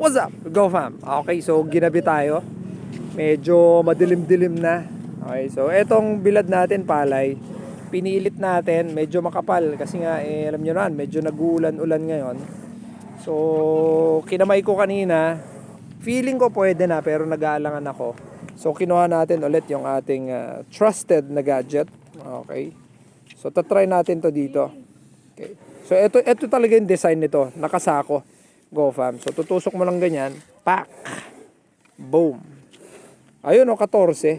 What's up? Go fam. Okay, so ginabi tayo. Medyo madilim-dilim na. Okay, so etong bilad natin palay. Pinilit natin, medyo makapal kasi nga eh, alam nyo naman, medyo nag-uulan-ulan ngayon. So, kinamay ko kanina. Feeling ko pwede na pero nag-aalangan ako. So, kinuha natin ulit yung ating ah, trusted na gadget. Okay. So, tatry natin to dito. Okay. So, ito, ito talaga yung design nito. Nakasako. Go fam. So, tutusok mo lang ganyan. Pak! Boom! Ayun o, 14.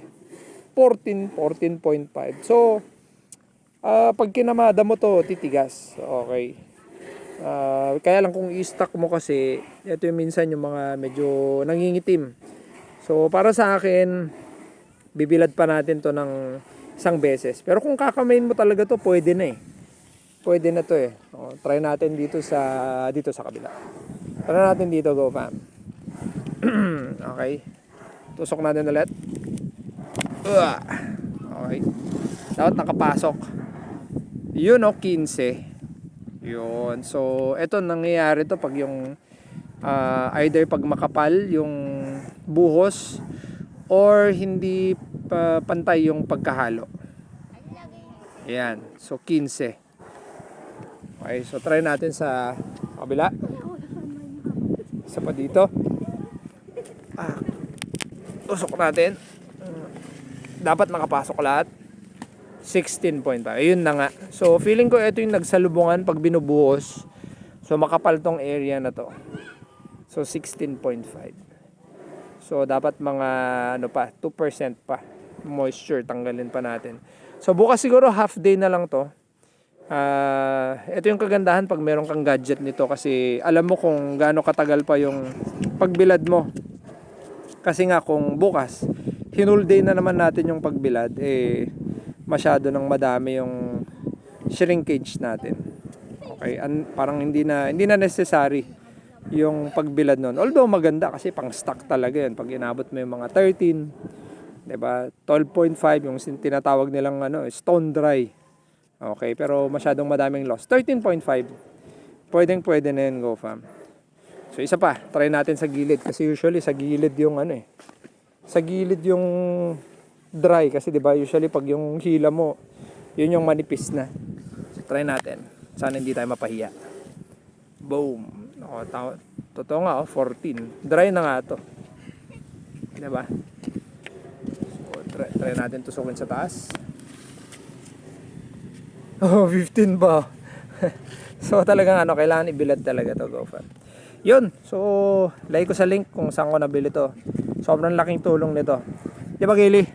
14, 14.5. So, ah pag kinamada mo to, titigas. Okay. Ah, kaya lang kung i-stack mo kasi, ito yung minsan yung mga medyo nangingitim. So, para sa akin, bibilad pa natin to ng isang beses. Pero kung kakamain mo talaga to, pwede na eh. Pwede na to eh. O, try natin dito sa dito sa kabila. Try natin dito, go fam. okay. Tusok natin ulit. Okay. Dapat nakapasok. Yun o, 15. Yun. So, eto nangyayari to pag yung ah, either pag makapal yung buhos or hindi pa pantay yung pagkahalo. Yan. So, 15. Okay, so try natin sa kabila. Isa pa dito. Ah. Tusok natin. Dapat makapasok lahat. 16.5. Ayun na nga. So, feeling ko ito yung nagsalubungan pag binubuhos. So, makapal tong area na to. So, 16.5. So, dapat mga ano pa, 2% pa moisture tanggalin pa natin. So, bukas siguro half day na lang to. Ah, ito yung kagandahan pag meron kang gadget nito kasi alam mo kung gaano katagal pa yung pagbilad mo. Kasi nga kung bukas, hinul day na naman natin yung pagbilad, eh masyado nang madami yung shrinkage natin. Okay, an, parang hindi na hindi na necessary yung pagbilad nun. Although maganda kasi pang stock talaga yun pag inabot mo yung mga 13, 'di ba? 12.5 yung tinatawag nilang ano, stone dry. Okay, pero masyadong madaming loss. 13.5. Pwedeng pwede na yun, go fam. So isa pa, try natin sa gilid kasi usually sa gilid yung ano eh. Sa gilid yung dry kasi 'di ba usually pag yung hila mo yun yung manipis na. So try natin. Sana hindi tayo mapahiya. Boom. O, ta- totoo nga oh, 14. Dry na nga to. 'Di ba? So try, try natin tusukin sa taas. Oh, 15 ba? so talagang ano, kailangan ibilad talaga to go fam. Yun. So, like ko sa link kung saan ko nabili to. Sobrang laking tulong nito. Di ba, Kaylee?